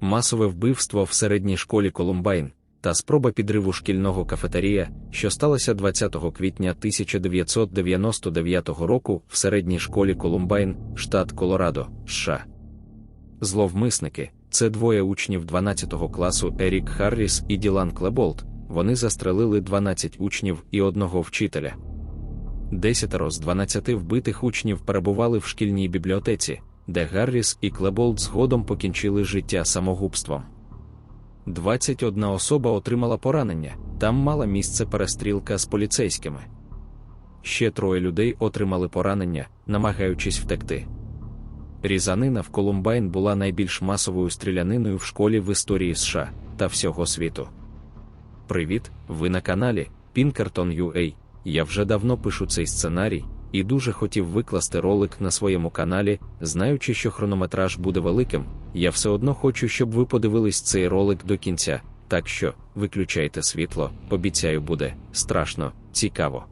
масове вбивство в середній школі Колумбайн та спроба підриву шкільного кафетерія, що сталося 20 квітня 1999 року в середній школі Колумбайн, штат Колорадо, США. Зловмисники це двоє учнів 12 класу Ерік Харріс і Ділан Клеболт. Вони застрелили 12 учнів і одного вчителя. Десятеро з 12 вбитих учнів перебували в шкільній бібліотеці, де Гарріс і Клеболт згодом покінчили життя самогубством. 21 особа отримала поранення, там мала місце перестрілка з поліцейськими. Ще троє людей отримали поранення, намагаючись втекти. Різанина в Колумбайн була найбільш масовою стріляниною в школі в історії США та всього світу. Привіт, ви на каналі Pinkerton UA. Я вже давно пишу цей сценарій і дуже хотів викласти ролик на своєму каналі, знаючи, що хронометраж буде великим. Я все одно хочу, щоб ви подивились цей ролик до кінця. Так що виключайте світло, обіцяю, буде страшно, цікаво.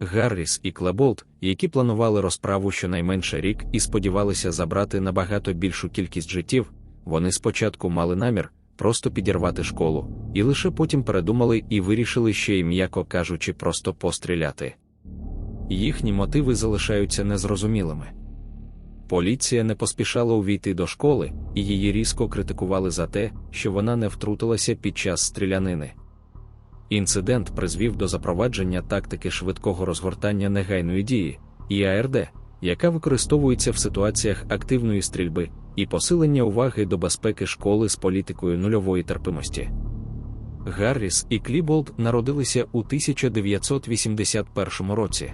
Гарріс і Клеболт, які планували розправу щонайменше рік і сподівалися забрати набагато більшу кількість життів, вони спочатку мали намір просто підірвати школу, і лише потім передумали і вирішили ще й, м'яко кажучи, просто постріляти. Їхні мотиви залишаються незрозумілими. Поліція не поспішала увійти до школи, і її різко критикували за те, що вона не втрутилася під час стрілянини. Інцидент призвів до запровадження тактики швидкого розгортання негайної дії ІАРД, яка використовується в ситуаціях активної стрільби і посилення уваги до безпеки школи з політикою нульової терпимості. Гарріс і Кліболд народилися у 1981 році.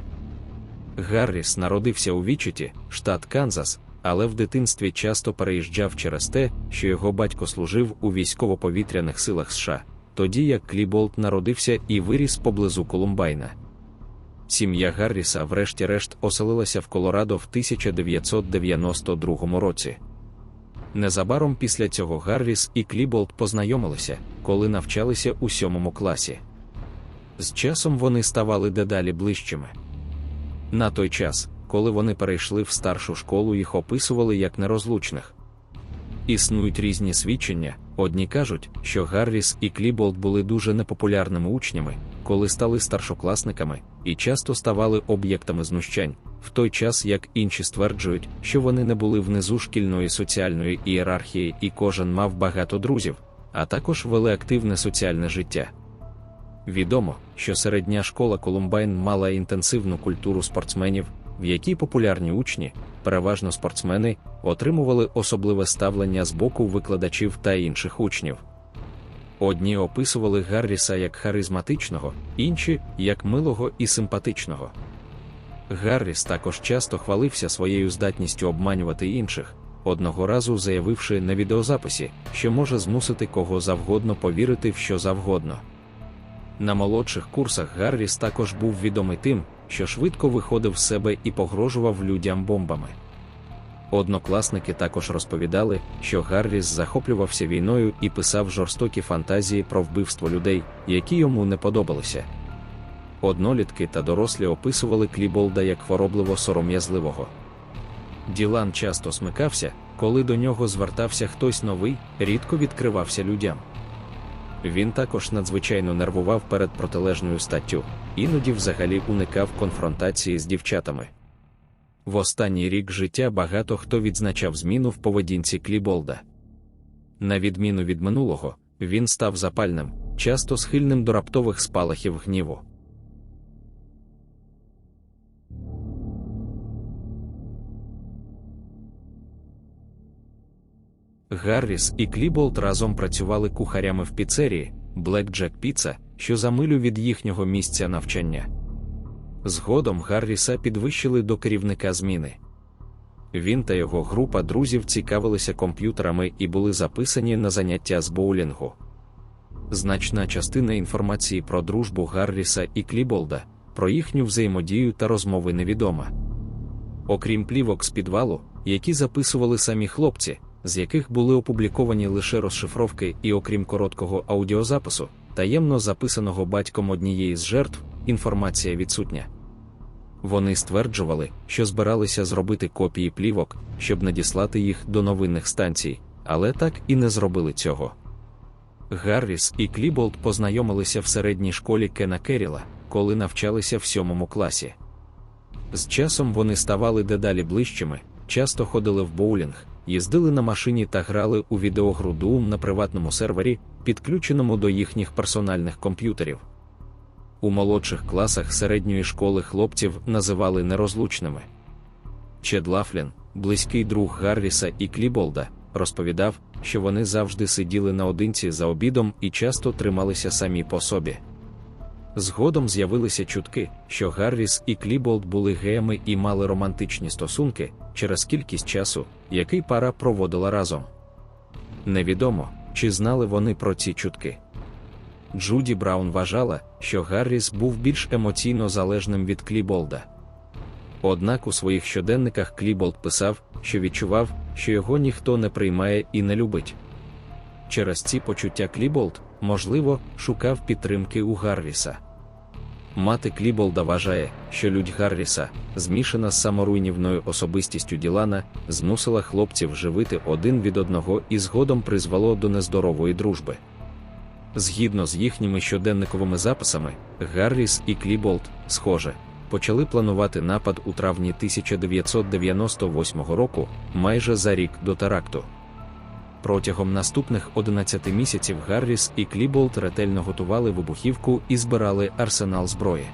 Гарріс народився у Вічеті, штат Канзас, але в дитинстві часто переїжджав через те, що його батько служив у військово-повітряних силах США тоді як Кліболт народився і виріс поблизу Колумбайна. Сім'я Гарріса, врешті-решт, оселилася в Колорадо в 1992 році. Незабаром після цього Гарріс і Кліболт познайомилися, коли навчалися у сьомому класі. З часом вони ставали дедалі ближчими. На той час, коли вони перейшли в старшу школу, їх описували як нерозлучних. Існують різні свідчення. Одні кажуть, що Гарріс і Кліболд були дуже непопулярними учнями, коли стали старшокласниками, і часто ставали об'єктами знущань, в той час як інші стверджують, що вони не були внизу шкільної соціальної ієрархії і кожен мав багато друзів, а також вели активне соціальне життя. Відомо, що середня школа Колумбайн мала інтенсивну культуру спортсменів, в якій популярні учні, переважно спортсмени, отримували особливе ставлення з боку викладачів та інших учнів. Одні описували Гарріса як харизматичного, інші як милого і симпатичного. Гарріс також часто хвалився своєю здатністю обманювати інших, одного разу заявивши на відеозаписі, що може змусити кого завгодно повірити в що завгодно. На молодших курсах Гарріс також був відомий тим, що швидко виходив з себе і погрожував людям бомбами. Однокласники також розповідали, що Гарріс захоплювався війною і писав жорстокі фантазії про вбивство людей, які йому не подобалися. Однолітки та дорослі описували Кліболда як хворобливо сором'язливого. Ділан часто смикався, коли до нього звертався хтось новий, рідко відкривався людям. Він також надзвичайно нервував перед протилежною статтю, іноді взагалі уникав конфронтації з дівчатами. В останній рік життя багато хто відзначав зміну в поведінці Кліболда. На відміну від минулого, він став запальним, часто схильним до раптових спалахів гніву. Гарріс і Кліболт разом працювали кухарями в піцерії Blackjack Pizza, що за милю від їхнього місця навчання. Згодом Гарріса підвищили до керівника зміни. Він та його група друзів цікавилися комп'ютерами і були записані на заняття з боулінгу. Значна частина інформації про дружбу Гарріса і Кліболда, про їхню взаємодію та розмови невідома. Окрім плівок з підвалу, які записували самі хлопці, з яких були опубліковані лише розшифровки, і окрім короткого аудіозапису, таємно записаного батьком однієї з жертв, інформація відсутня. Вони стверджували, що збиралися зробити копії плівок, щоб надіслати їх до новинних станцій, але так і не зробили цього. Гарріс і Кліболд познайомилися в середній школі Кена Керіла, коли навчалися в сьомому класі. З часом вони ставали дедалі ближчими, часто ходили в боулінг, їздили на машині та грали у відеогру Doom на приватному сервері, підключеному до їхніх персональних комп'ютерів. У молодших класах середньої школи хлопців називали нерозлучними. Чед Лафлін, близький друг Гарріса і Кліболда, розповідав, що вони завжди сиділи наодинці за обідом і часто трималися самі по собі. Згодом з'явилися чутки, що Гарріс і Кліболд були геями і мали романтичні стосунки через кількість часу, який пара проводила разом. Невідомо, чи знали вони про ці чутки. Джуді Браун вважала, що Гарріс був більш емоційно залежним від Кліболда. Однак у своїх щоденниках Кліболд писав, що відчував, що його ніхто не приймає і не любить. Через ці почуття Кліболд, можливо, шукав підтримки у Гарріса. Мати Кліболда вважає, що людь Гарріса, змішана з саморуйнівною особистістю Ділана, змусила хлопців живити один від одного і згодом призвело до нездорової дружби. Згідно з їхніми щоденниковими записами, Гарріс і Кліболд, схоже, почали планувати напад у травні 1998 року, майже за рік до теракту. Протягом наступних 11 місяців Гарріс і Кліболд ретельно готували вибухівку і збирали арсенал зброї.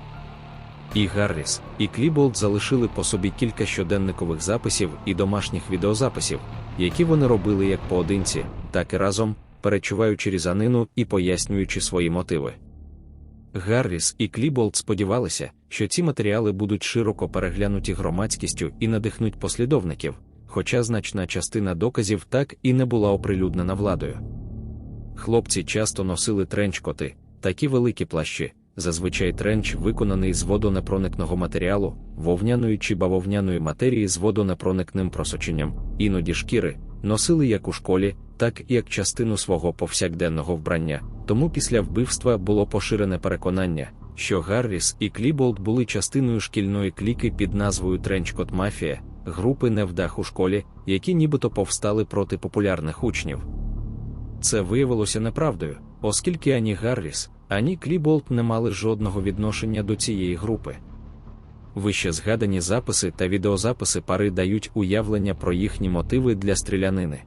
І Гарріс, і Кліболд залишили по собі кілька щоденникових записів і домашніх відеозаписів, які вони робили як поодинці, так і разом, перечуваючи різанину і пояснюючи свої мотиви. Гарріс і Кліболд сподівалися, що ці матеріали будуть широко переглянуті громадськістю і надихнуть послідовників хоча значна частина доказів так і не була оприлюднена владою. Хлопці часто носили тренчкоти, такі великі плащі, зазвичай тренч виконаний з водонепроникного матеріалу, вовняної чи бавовняної матерії з водонепроникним просоченням, іноді шкіри, носили як у школі, так і як частину свого повсякденного вбрання. Тому після вбивства було поширене переконання, що Гарріс і Кліболд були частиною шкільної кліки під назвою Тренчкот Мафія групи невдах у школі, які нібито повстали проти популярних учнів. Це виявилося неправдою, оскільки ані Гарріс, ані Кліболт не мали жодного відношення до цієї групи. Вище згадані записи та відеозаписи пари дають уявлення про їхні мотиви для стрілянини.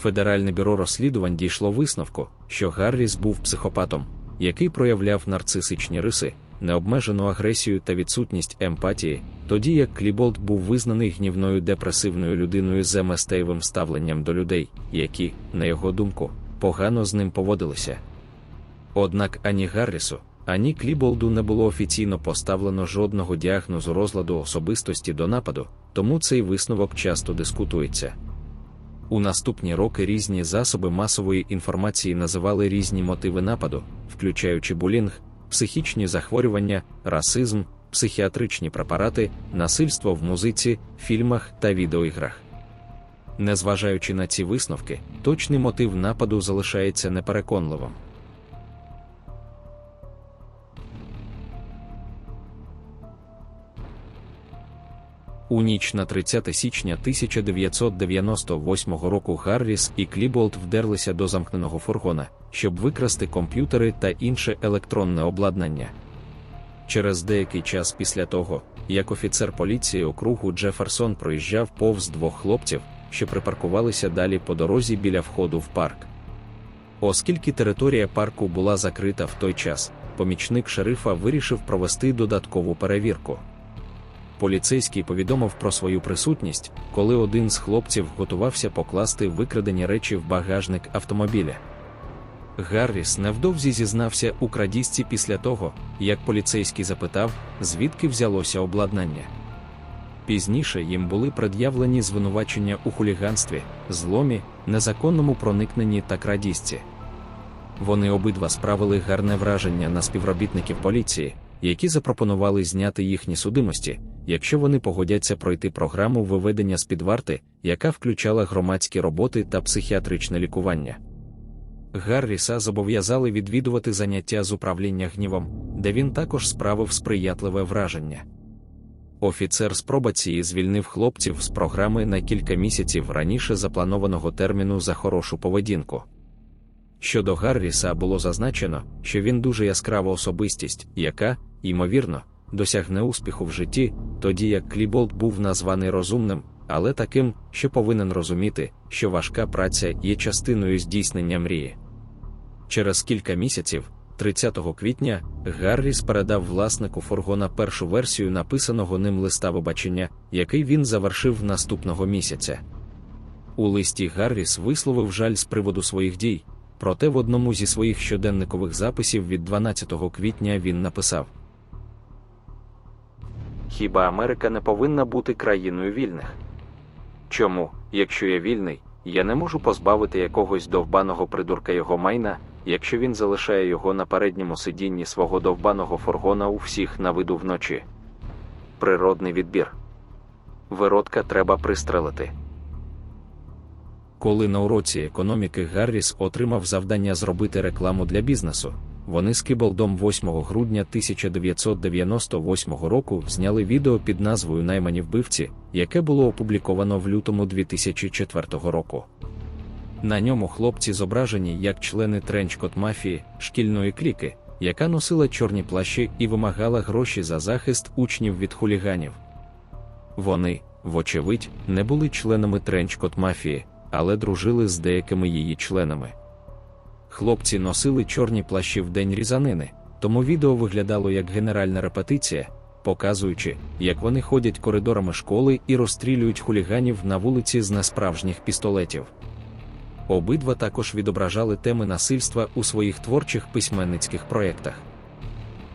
Федеральне бюро розслідувань дійшло висновку, що Гарріс був психопатом, який проявляв нарцисичні риси, необмежену агресію та відсутність емпатії, тоді як Кліболд був визнаний гнівною депресивною людиною з еместеєвим ставленням до людей, які, на його думку, погано з ним поводилися. Однак ані Гаррісу, ані Кліболду не було офіційно поставлено жодного діагнозу розладу особистості до нападу, тому цей висновок часто дискутується. У наступні роки різні засоби масової інформації називали різні мотиви нападу, включаючи булінг, психічні захворювання, расизм, психіатричні препарати, насильство в музиці, фільмах та відеоіграх. Незважаючи на ці висновки, точний мотив нападу залишається непереконливим. У ніч на 30 січня 1998 року Гарріс і Кліболт вдерлися до замкненого фургона, щоб викрасти комп'ютери та інше електронне обладнання. Через деякий час після того, як офіцер поліції округу Джеферсон проїжджав повз двох хлопців, що припаркувалися далі по дорозі біля входу в парк. Оскільки територія парку була закрита в той час, помічник шерифа вирішив провести додаткову перевірку. Поліцейський повідомив про свою присутність, коли один з хлопців готувався покласти викрадені речі в багажник автомобіля. Гарріс невдовзі зізнався у крадіжці після того, як поліцейський запитав, звідки взялося обладнання. Пізніше їм були пред'явлені звинувачення у хуліганстві, зломі, незаконному проникненні та крадіжці. Вони обидва справили гарне враження на співробітників поліції, які запропонували зняти їхні судимості, якщо вони погодяться пройти програму виведення з під варти, яка включала громадські роботи та психіатричне лікування. Гарріса зобов'язали відвідувати заняття з управління гнівом, де він також справив сприятливе враження. Офіцер з пробації звільнив хлопців з програми на кілька місяців раніше запланованого терміну за хорошу поведінку. Щодо Гарріса було зазначено, що він дуже яскрава особистість, яка, ймовірно, досягне успіху в житті, тоді як Кліболт був названий розумним, але таким, що повинен розуміти, що важка праця є частиною здійснення мрії. Через кілька місяців, 30 квітня, Гарріс передав власнику фургона першу версію написаного ним листа вибачення, який він завершив наступного місяця. У листі Гарріс висловив жаль з приводу своїх дій, проте в одному зі своїх щоденникових записів від 12 квітня він написав: Хіба Америка не повинна бути країною вільних? Чому, якщо я вільний, я не можу позбавити якогось довбаного придурка його майна, якщо він залишає його на передньому сидінні свого довбаного фургона у всіх на виду вночі? Природний відбір. Виродка треба пристрелити. Коли на уроці економіки Гарріс отримав завдання зробити рекламу для бізнесу, вони з Кіболдом 8 грудня 1998 року зняли відео під назвою Наймані вбивці, яке було опубліковано в лютому 2004 року. На ньому хлопці зображені як члени тренчкот мафії, шкільної кліки, яка носила чорні плащі і вимагала гроші за захист учнів від хуліганів. Вони, вочевидь, не були членами тренчкот мафії, але дружили з деякими її членами. Хлопці носили чорні плащі в день різанини, тому відео виглядало як генеральна репетиція, показуючи, як вони ходять коридорами школи і розстрілюють хуліганів на вулиці з несправжніх пістолетів. Обидва також відображали теми насильства у своїх творчих письменницьких проєктах.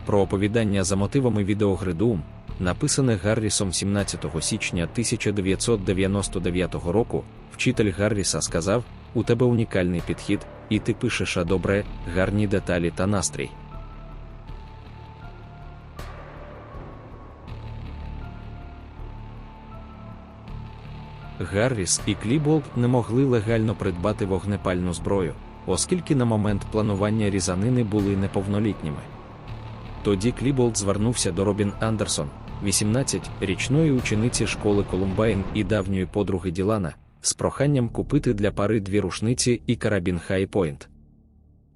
Про оповідання за мотивами відеогри написане Гаррісом 17 січня 1999 року, вчитель Гарріса сказав: У тебе унікальний підхід, і ти пишеш а добре, гарні деталі та настрій. Гарріс і Кліболт не могли легально придбати вогнепальну зброю, оскільки на момент планування різанини були неповнолітніми. Тоді Кліболт звернувся до Робін Андерсон, 18-річної учениці школи Колумбайн і давньої подруги Ділана, з проханням купити для пари дві рушниці і карабін Хайпойнт.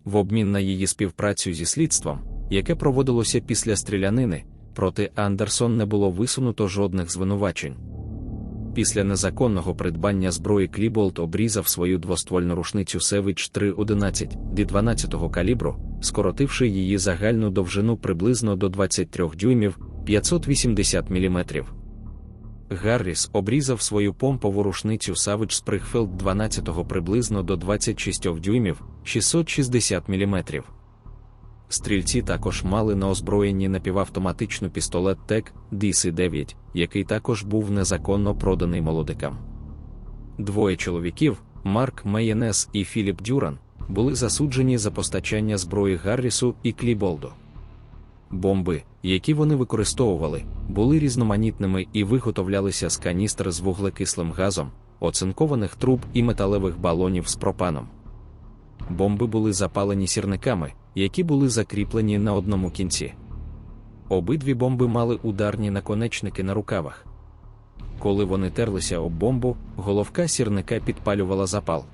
В обмін на її співпрацю зі слідством, яке проводилося після стрілянини, проти Андерсон не було висунуто жодних звинувачень. Після незаконного придбання зброї Кліболт обрізав свою двоствольну рушницю Севич 311 д 12 калібру, скоротивши її загальну довжину приблизно до 23 дюймів 580 мм. Гарріс обрізав свою помпову рушницю Savage Springfield 12 приблизно до 26 дюймів 660 мм. Стрільці також мали на озброєнні напівавтоматичну пістолет ТЕК DC-9, який також був незаконно проданий молодикам. Двоє чоловіків, Марк Мейєнес і Філіп Дюран, були засуджені за постачання зброї Гаррісу і Кліболду. Бомби, які вони використовували, були різноманітними і виготовлялися з каністр з вуглекислим газом, оцинкованих труб і металевих балонів з пропаном. Бомби були запалені сірниками, які були закріплені на одному кінці. Обидві бомби мали ударні наконечники на рукавах. Коли вони терлися об бомбу, головка сірника підпалювала запал.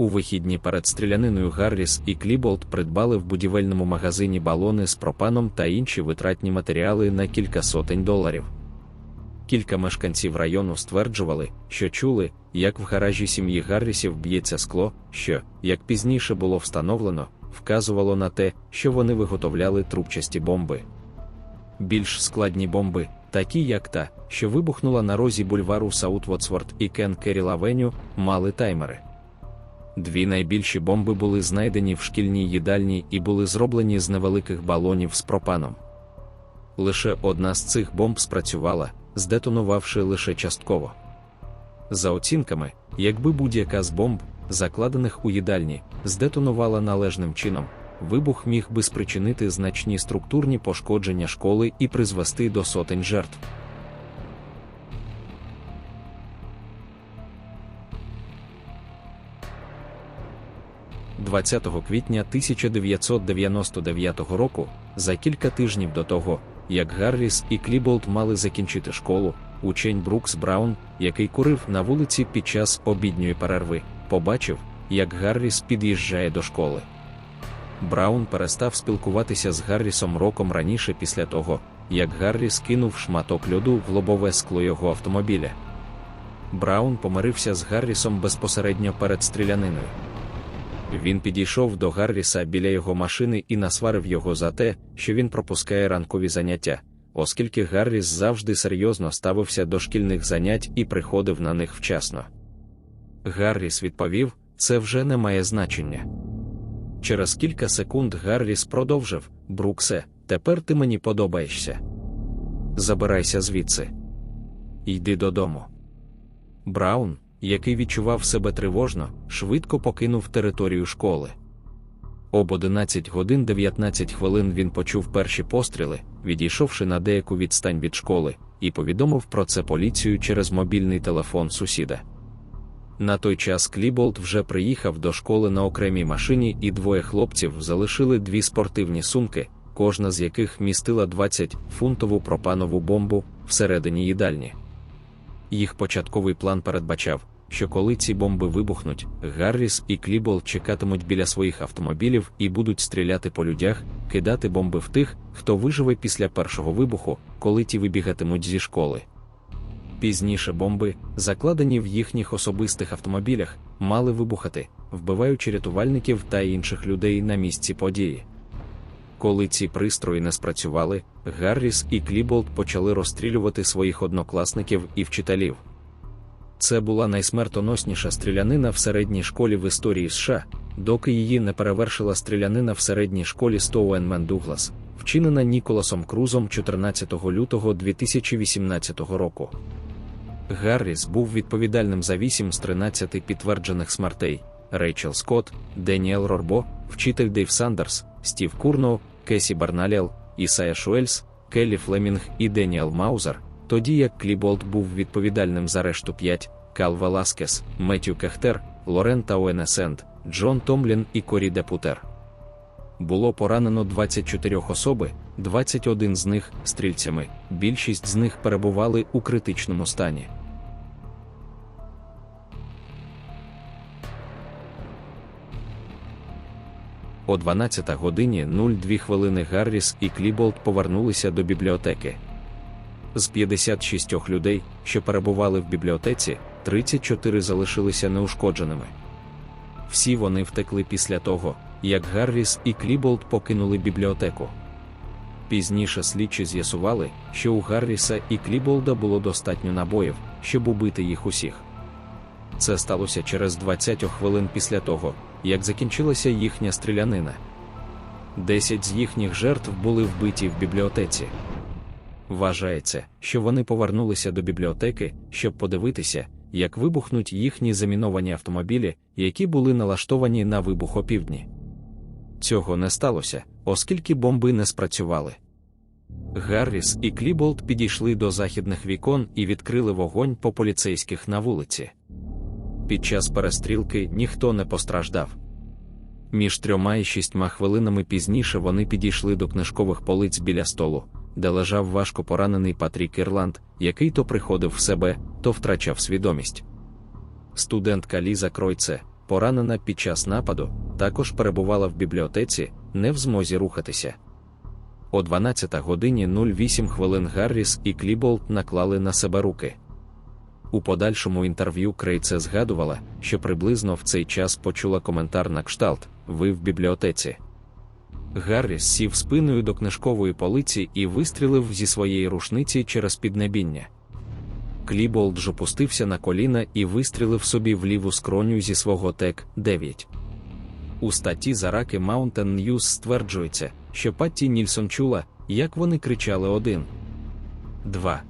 У вихідні перед стріляниною Гарріс і Кліболт придбали в будівельному магазині балони з пропаном та інші витратні матеріали на кілька сотень доларів. Кілька мешканців району стверджували, що чули, як в гаражі сім'ї Гаррісів б'ється скло, що, як пізніше було встановлено, вказувало на те, що вони виготовляли трубчасті бомби. Більш складні бомби, такі як та, що вибухнула на розі бульвару Саутвотсворт і Кен Керіл Авеню, мали таймери. Дві найбільші бомби були знайдені в шкільній їдальні і були зроблені з невеликих балонів з пропаном. Лише одна з цих бомб спрацювала, здетонувавши лише частково. За оцінками, якби будь-яка з бомб, закладених у їдальні, здетонувала належним чином, вибух міг би спричинити значні структурні пошкодження школи і призвести до сотень жертв. 20 квітня 1999 року, за кілька тижнів до того, як Гарріс і Кліболд мали закінчити школу, учень Брукс Браун, який курив на вулиці під час обідньої перерви, побачив, як Гарріс під'їжджає до школи. Браун перестав спілкуватися з Гаррісом роком раніше після того, як Гарріс кинув шматок льоду в лобове скло його автомобіля. Браун помирився з Гаррісом безпосередньо перед стріляниною. Він підійшов до Гарріса біля його машини і насварив його за те, що він пропускає ранкові заняття, оскільки Гарріс завжди серйозно ставився до шкільних занять і приходив на них вчасно. Гарріс відповів: це вже не має значення. Через кілька секунд Гарріс продовжив: Бруксе, тепер ти мені подобаєшся. Забирайся звідси. Йди додому. Браун, який відчував себе тривожно, швидко покинув територію школи. Об 11 годин 19 хвилин він почув перші постріли, відійшовши на деяку відстань від школи, і повідомив про це поліцію через мобільний телефон сусіда. На той час Кліболт вже приїхав до школи на окремій машині, і двоє хлопців залишили дві спортивні сумки, кожна з яких містила 20-фунтову пропанову бомбу всередині їдальні. Їх початковий план передбачав, що коли ці бомби вибухнуть, Гарріс і Клібол чекатимуть біля своїх автомобілів і будуть стріляти по людях, кидати бомби в тих, хто виживе після першого вибуху, коли ті вибігатимуть зі школи. Пізніше бомби, закладені в їхніх особистих автомобілях, мали вибухати, вбиваючи рятувальників та інших людей на місці події. Коли ці пристрої не спрацювали, Гарріс і Кліболт почали розстрілювати своїх однокласників і вчителів. Це була найсмертоносніша стрілянина в середній школі в історії США, доки її не перевершила стрілянина в середній школі Стоуенмен Дуглас, вчинена Ніколасом Крузом 14 лютого 2018 року. Гарріс був відповідальним за 8 з 13 підтверджених смертей. Рейчел Скотт, Деніел Рорбо, вчитель Дейв Сандерс, Стів Курноу, Кесі Барналіал, Ісая Шуельс, Келлі Флемінг і Деніел Маузер, тоді як Кліболт був відповідальним за решту 5, Кал Веласкес, Меттю Кехтер, Лорен Тауенесенд, Джон Томлін і Корі Депутер. Було поранено 24 особи, 21 з них стрільцями, більшість з них перебували у критичному стані. О 12 годині 02 хвилини Гарріс і Кліболт повернулися до бібліотеки. З 56 людей, що перебували в бібліотеці, 34 залишилися неушкодженими. Всі вони втекли після того, як Гарріс і Кліболт покинули бібліотеку. Пізніше слідчі з'ясували, що у Гарріса і Кліболда було достатньо набоїв, щоб убити їх усіх. Це сталося через 20 хвилин після того, як закінчилася їхня стрілянина. Десять з їхніх жертв були вбиті в бібліотеці. Вважається, що вони повернулися до бібліотеки, щоб подивитися, як вибухнуть їхні заміновані автомобілі, які були налаштовані на вибух опівдні. Цього не сталося, оскільки бомби не спрацювали. Гарріс і Кліболт підійшли до західних вікон і відкрили вогонь по поліцейських на вулиці. Під час перестрілки ніхто не постраждав. Між трьома і шістьма хвилинами пізніше вони підійшли до книжкових полиць біля столу, де лежав важко поранений Патрік Ірланд, який то приходив в себе, то втрачав свідомість. Студентка Ліза Кройце, поранена під час нападу, також перебувала в бібліотеці, не в змозі рухатися. О 12 годині 08 хвилин Гарріс і Кліболт наклали на себе руки. У подальшому інтерв'ю Крейце згадувала, що приблизно в цей час почула коментар на кшталт Ви в бібліотеці. Гарріс сів спиною до книжкової полиці і вистрілив зі своєї рушниці через піднебіння. Кліболд ж опустився на коліна і вистрілив собі в ліву скроню зі свого тек 9. У статті Зараки Mountain News стверджується, що Патті Нільсон чула, як вони кричали один, два,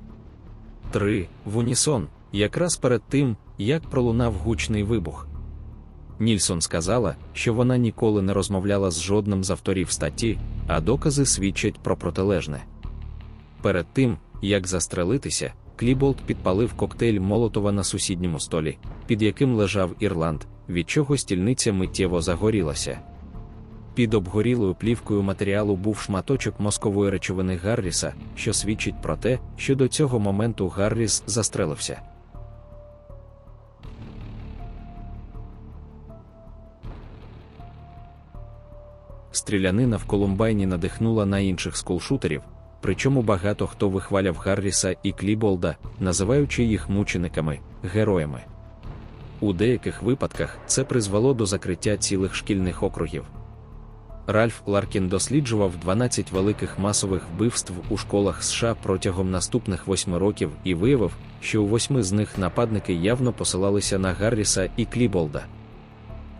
три в унісон, якраз перед тим, як пролунав гучний вибух. Нільсон сказала, що вона ніколи не розмовляла з жодним з авторів статті, а докази свідчать про протилежне. Перед тим, як застрелитися, Кліболт підпалив коктейль Молотова на сусідньому столі, під яким лежав Ірланд, від чого стільниця миттєво загорілася. Під обгорілою плівкою матеріалу був шматочок мозкової речовини Гарріса, що свідчить про те, що до цього моменту Гарріс застрелився. Стрілянина в Колумбайні надихнула на інших скулшутерів, причому багато хто вихваляв Гарріса і Кліболда, називаючи їх мучениками, героями. У деяких випадках це призвело до закриття цілих шкільних округів. Ральф Ларкін досліджував 12 великих масових вбивств у школах США протягом наступних восьми років і виявив, що у восьми з них нападники явно посилалися на Гарріса і Кліболда.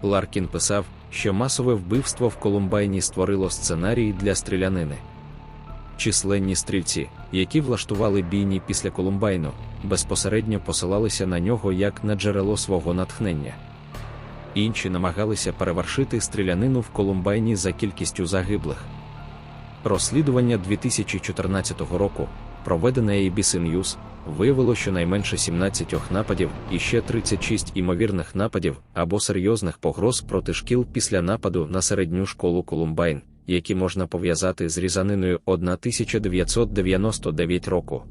Ларкін писав, що масове вбивство в Колумбайні створило сценарій для стрілянини. Численні стрільці, які влаштували бійні після Колумбайну, безпосередньо посилалися на нього як на джерело свого натхнення. Інші намагалися перевершити стрілянину в Колумбайні за кількістю загиблих. Розслідування 2014 року, проведене ABC News, виявило щонайменше 17 нападів і ще 36 імовірних нападів або серйозних погроз проти шкіл після нападу на середню школу Колумбайн, які можна пов'язати з різаниною 1999 року.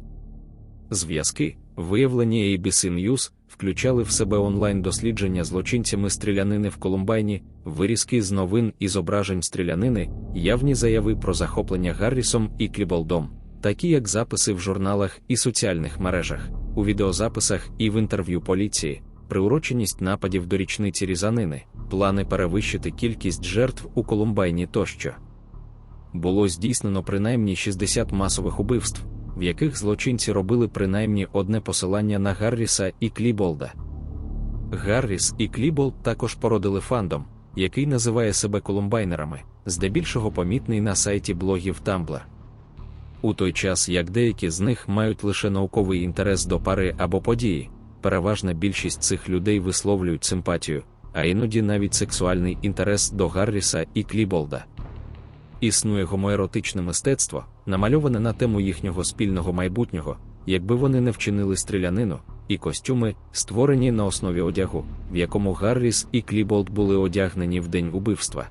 Зв'язки, виявлені ABC News, включали в себе онлайн-дослідження злочинцями стрілянини в Колумбайні, вирізки з новин і зображень стрілянини, явні заяви про захоплення Гаррісом і Кліболдом, такі як записи в журналах і соціальних мережах, у відеозаписах і в інтерв'ю поліції, приуроченість нападів до річниці різанини, плани перевищити кількість жертв у Колумбайні тощо. Було здійснено принаймні 60 масових убивств в яких злочинці робили принаймні одне посилання на Гарріса і Кліболда. Гарріс і Кліболд також породили фандом, який називає себе колумбайнерами, здебільшого помітний на сайті блогів Tumblr. У той час як деякі з них мають лише науковий інтерес до пари або події, переважна більшість цих людей висловлюють симпатію, а іноді навіть сексуальний інтерес до Гарріса і Кліболда. Існує гомоеротичне мистецтво, намальоване на тему їхнього спільного майбутнього, якби вони не вчинили стрілянину, і костюми, створені на основі одягу, в якому Гарріс і Кліболд були одягнені в день убивства.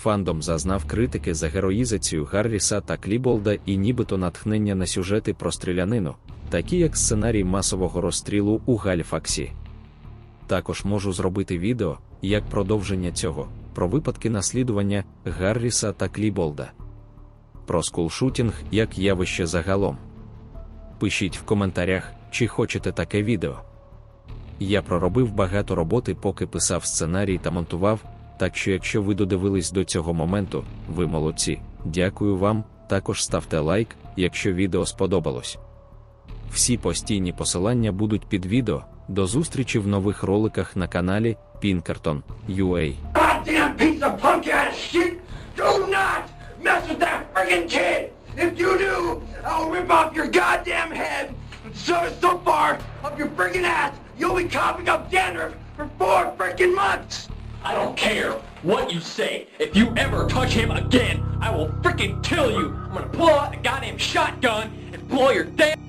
Фандом зазнав критики за героїзацію Гарріса та Кліболда і нібито натхнення на сюжети про стрілянину, такі як сценарій масового розстрілу у Гальфаксі. Також можу зробити відео як продовження цього про випадки наслідування Гарріса та Кліболда. Про скулшутінг як явище загалом. Пишіть в коментарях, чи хочете таке відео. Я проробив багато роботи, поки писав сценарій та монтував, так що, якщо ви додивились до цього моменту, ви молодці. Дякую вам. Також ставте лайк, якщо відео сподобалось. Всі постійні посилання будуть під відео. До зустрічі в нових роликах на каналі Pinkerton UA. goddamn piece of punk ass shit! Do not mess with that friggin' kid! If you do, I'll rip off your goddamn head and shove it so far up your friggin' ass, you'll be coughing up dandruff for four friggin' months! I don't care what you say. If you ever touch him again, I will freaking kill you. I'm gonna pull out the goddamn shotgun and blow your damn